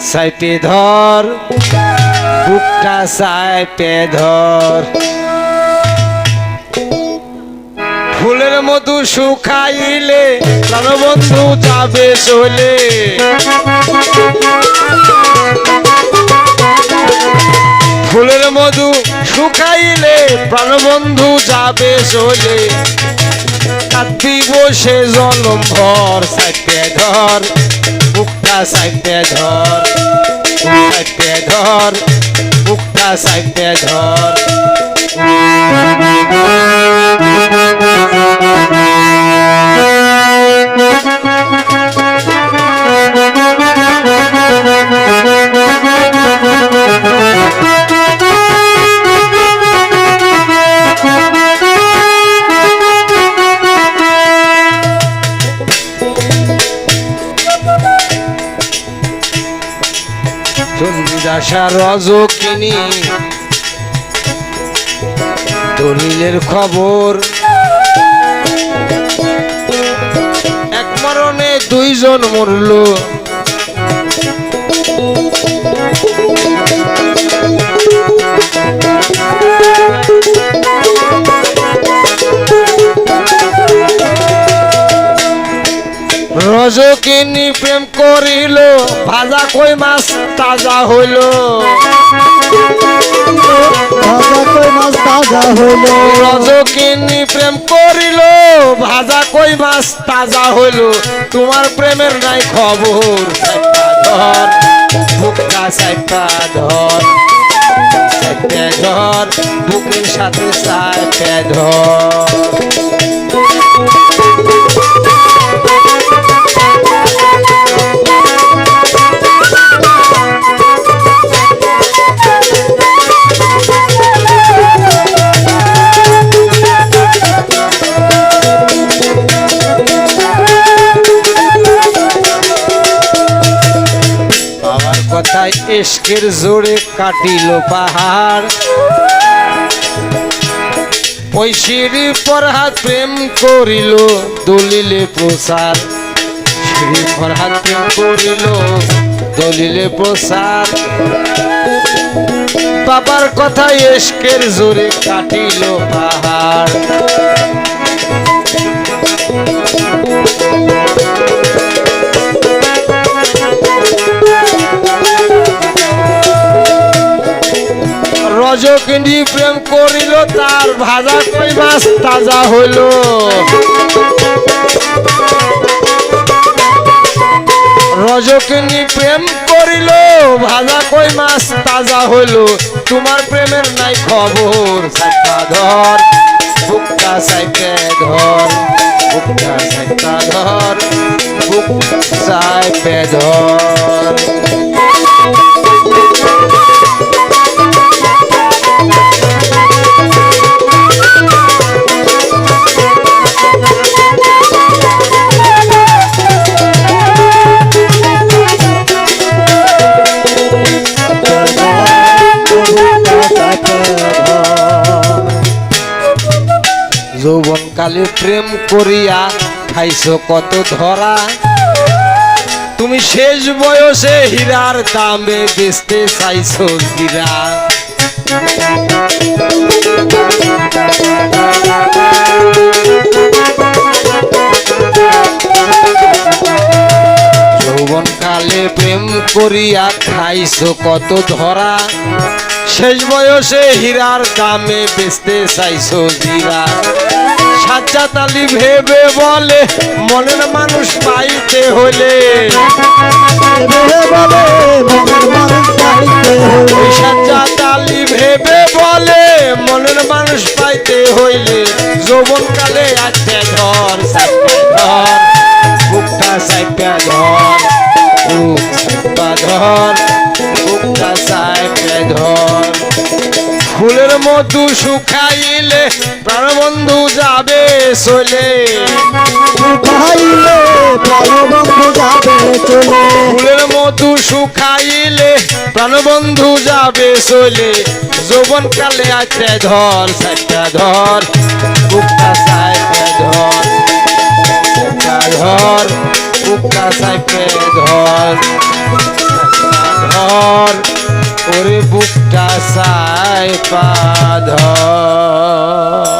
সাইপে ধর, বুকটা সাইপে ধর। ফুলের মধু শুকাইলে প্রাণবন্ধু যাবে চলে। ফুলের মধু শুকাইলে প্রাণবন্ধু যাবে চলে। কাঁদবি বসে জলম ভর, সাইপে ধর। বুকটা সাইপে ধর সাইপে ধর বুকটা সাইপে ধর। চন্দ্রিদাসা রজকিনী। দলিলের খবর। এক মরণে দুইজন মরল। রজকিনী প্রেম করিল। ভাজা কই মাছ? তাজা হইল। ভাজা কই মাছ তাজা হইল। রজকিনী প্রেম করিল। ভাজা কই মাছ তাজা হইল। তোমার প্রেমের নাই খবর। ধর বুকটা সাইপা ধর ধর বুকের সাথে সাইপে ধর কথায় এসকের জোরে কাটিল পাহাড়। ওই সিঁড়ি ফরহাদ প্রেম করিল, দলিলে প্রসার। সিঁড়ি ফরহাদ প্রেম করিল, দলিলে প্রসার। বাবার কথায় এসকের জোরে কাটিল পাহাড়। রজকিনী প্রেম করিল, তার ভাজা কই মাছ তাজা হইল। রজকিনী প্রেম করিল, ভাজা কই মাছ তাজা হইল। তোমার প্রেমের নাই খবর সাইপা ধর, বুকটা সাইপে ধর, বুকটা সাইপা ধর সাইপে ধর। প্রেম করিয়া খাইছো কত ধরা। তুমি শেষ বয়সে হীরার দামে বেচতে চাইছো হীরা। কালে প্রেম করিয়া খাইছো কত ধরা। শেষ বয়সে হীরার দামে বেচতে চাইছো হীরা। সাজ্জাদ আলী ভেবে বলে, মনের মানুষ পাইতে হলে সাজ্জাদ আলী ভেবে বলে, মনের মানুষ পাইতে হইলে। যৌবন কালে আছে ধর ধর ফুলের মধু যাবে চলে খাইলে প্রাণবন্ধু যাবে চলে। ফুলের মধু শুকাইলে প্রাণবন্ধু যাবে চলে। যৌবন কালে আছে ধর সাইটা ধর বুকটা সাইটা ধর ধর বুকটা সাইপে ধর ধর ওরে বুকটা সাইপা ধর।